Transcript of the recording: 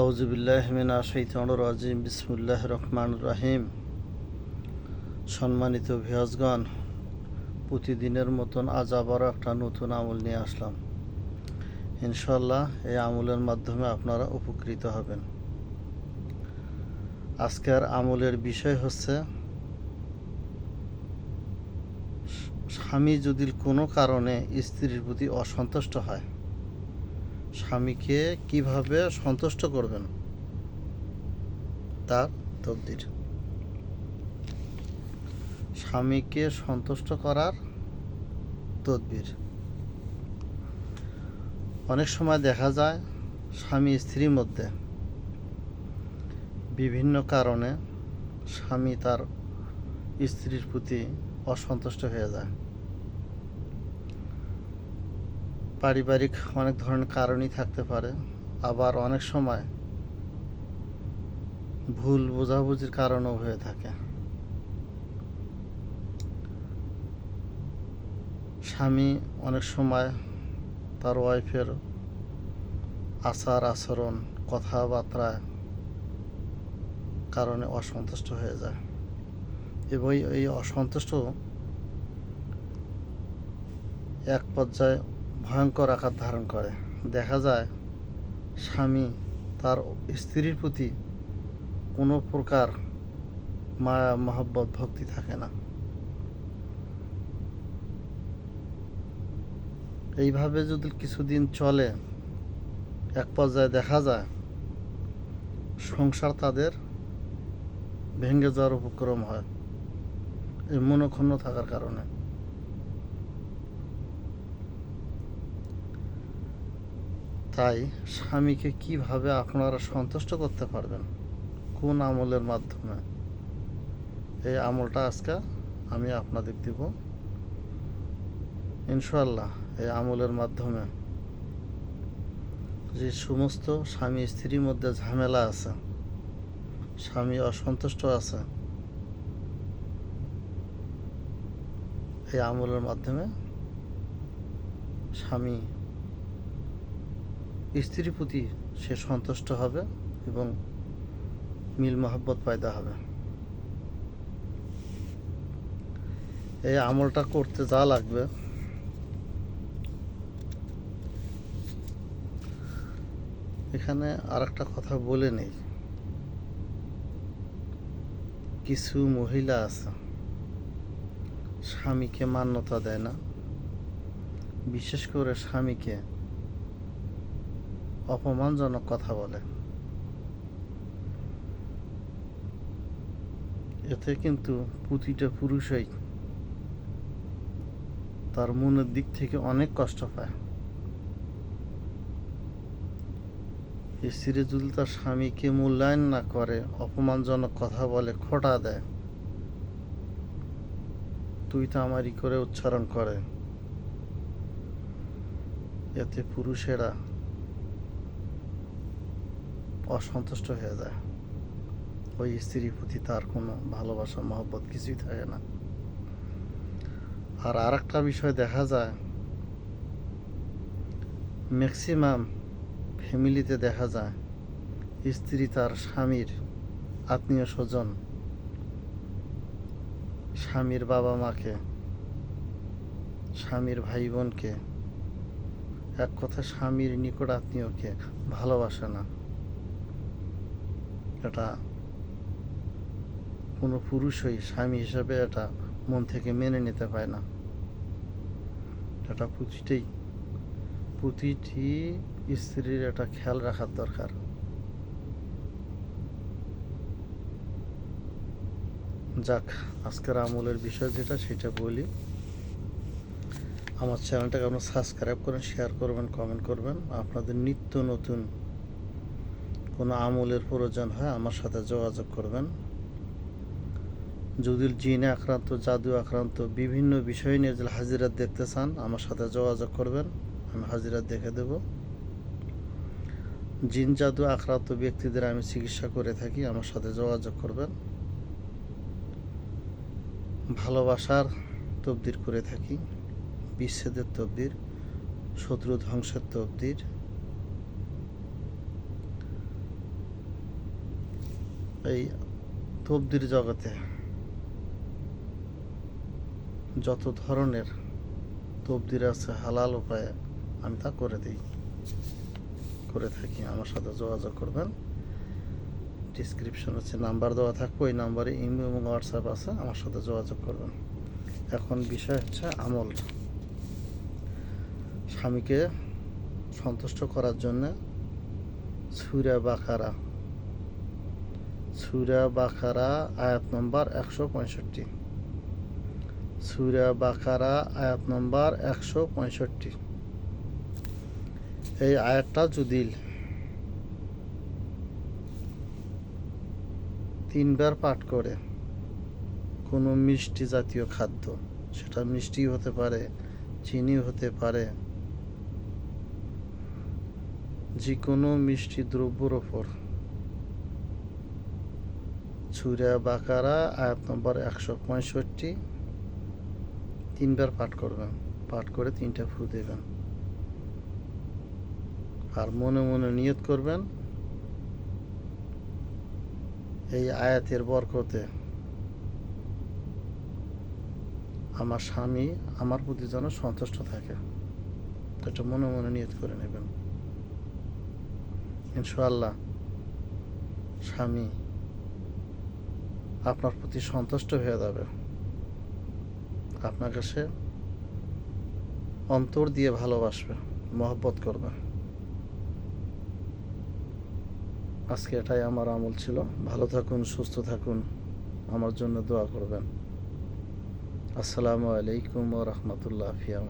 আউজুবিল্লাহমিনা বিসমুল্লাহ রহমান রাহিম। সম্মানিত ভিয়াজগণ প্রতিদিনের মতন আজ আবারও একটা নতুন আমল নিয়ে আসলাম। ইনশাল্লাহ এই আমলের মাধ্যমে আপনারা উপকৃত হবেন। আজকের আমলের বিষয় হচ্ছে, স্বামী যদি কোনো কারণে স্ত্রীর প্রতি অসন্তুষ্ট হয় স্বামীকে কীভাবে সন্তুষ্ট করবেন? তার তকদির। স্বামীকে সন্তুষ্ট করার তদবির অনেক সময় দেখা যায়, স্বামী স্ত্রীর মধ্যে বিভিন্ন কারণে স্বামী তার স্ত্রীর প্রতি অসন্তুষ্ট হয়ে যায়। পারিবারিক অনেক ধরনের কারণই থাকতে পারে। আবার অনেক সময় ভুল বোঝাবুঝির কারণও হয়ে থাকে। স্বামী অনেক সময় তার ওয়াইফের আচার, আচরণ কথাবার্তায় কারণে অসন্তুষ্ট হয়ে যায়। এবং এই অসন্তুষ্ট এক পর্যায়ে ভয়ঙ্কর আকার ধারণ করে। দেখা যায়, স্বামী তার স্ত্রীর প্রতি কোনো প্রকার মায়া, মহব্বত, ভক্তি থাকে না। এইভাবে যদি কিছুদিন চলে, এক পর্যায়ে দেখা যায়, সংসার তাদের ভেঙে যাওয়ার উপক্রম হয়, এই মনোক্ষণ্ণ থাকার কারণে। তাই স্বামীকে কীভাবে আপনারা সন্তুষ্ট করতে পারবেন? কোন আমলের মাধ্যমে? এই আমলটা আজকে আমি আপনাদের দিব। ইনশাল্লাহ এই আমলের মাধ্যমে যে সমস্ত স্বামী স্ত্রীর মধ্যে ঝামেলা আছে, স্বামী অসন্তুষ্ট আছে, এই আমলের মাধ্যমে স্বামী স্ত্রীর প্রতি সে সন্তুষ্ট হবে এবং মিল মহব্বত পায়দা হবে। এই আমলটা করতে যা লাগবে। এখানে আর একটা কথা বলে নেই। কিছু মহিলা আছে, স্বামীকে মান্যতা দেয় না। বিশেষ করে স্বামীকে অপমানজনক কথা বলে। এতে কিন্তু প্রতিটা পুরুষই তার মনের দিক থেকে অনেক কষ্ট পায়। স্ত্রী যদি তার স্বামীকে মূল্যায়ন না করে অপমানজনক কথা বলে খোটা দেয়। তুই তো আমারই করে উচ্চারণ করে। এতে পুরুষেরা অসন্তুষ্ট হয়ে যায়। ওই স্ত্রীর প্রতি তার কোনো ভালোবাসা, মহব্বত কিছুই থাকে না। আর আর একটা বিষয় দেখা যায় ম্যাক্সিমাম ফ্যামিলিতে দেখা যায়, স্ত্রী তার স্বামীর আত্মীয় স্বজন স্বামীর বাবা মাকে, স্বামীর ভাই বোনকে এক কথা স্বামীর নিকট আত্মীয়কে ভালোবাসে না। এটা কোনো পুরুষই স্বামী হিসাবে এটা মন থেকে মেনে নিতে পায় না। এটা প্রতিটি প্রতিটি স্ত্রীর এটা খেয়াল রাখার দরকার। যাক, আজকের আমলের বিষয় যেটা সেটা বলি। আমার চ্যানেলটাকে আপনার সাবস্ক্রাইব করেন শেয়ার করবেন কমেন্ট করবেন। আপনাদের নিত্য নতুন কোনো আমলের প্রয়োজন হয়, আমার সাথে যোগাযোগ করবেন। যদি জিনে আক্রান্ত, জাদু আক্রান্ত বিভিন্ন বিষয় নিয়ে যদি হাজিরাত দেখতে চান, আমার সাথে যোগাযোগ করবেন, আমি হাজিরাত দেখে দেব। জিন, জাদু আক্রান্ত ব্যক্তিদের আমি চিকিৎসা করে থাকি, আমার সাথে যোগাযোগ করবেন। ভালোবাসার তবদির করে থাকি, বিচ্ছেদের তবদির, শত্রু ধ্বংসের তবদির। এই তবদির জগতে যত ধরনের তবদির আছে, হালাল উপায়ে আমি তা করে দিই। করে থাকি। আমার সাথে যোগাযোগ করবেন। ডিসক্রিপশন হচ্ছে নাম্বার দেওয়া থাকবে। ওই নাম্বারে ইমেল এবং হোয়াটসঅ্যাপ আছে। আমার সাথে যোগাযোগ করবেন। এখন বিষয় হচ্ছে আমল। স্বামীকে সন্তুষ্ট করার জন্য সুরা বাকারা সুরা বাকারা আয়াত নম্বর একশো পঁয়ষট্টি। সুরা বাকারা আয়াত নম্বর একশো পঁয়ষট্টি। এই আয়াতটা যদি তিনবার পাঠ করে কোনো মিষ্টি জাতীয় খাদ্য, সেটা মিষ্টি হতে পারে চিনি হতে পারে যে কোনো মিষ্টি দ্রব্যর ওপর ছুরা বাকারা, আয়াত নম্বর একশো পঁয়ষট্টি। তিনবার পাঠ করবেন, পাঠ করে তিনটা ফু দেবেন। আর মনে মনে নিয়ত করবেন, এই আয়াতের বরকতে আমার স্বামী আমার প্রতি যেন সন্তুষ্ট থাকে। এটা মনে মনে নিয়ত করে নেবেন। ইনশাআল্লাহ, স্বামী আপনার প্রতি সন্তুষ্ট হয়ে যাবে। আপনাকে সে অন্তর দিয়ে ভালোবাসবে, মহব্বত করবে। আজকে এটাই আমার আমল ছিল। ভালো থাকুন, সুস্থ থাকুন। আমার জন্য দোয়া করবেন। আসসালামু আলাইকুম রহমতুল্লাহ ফিয়াম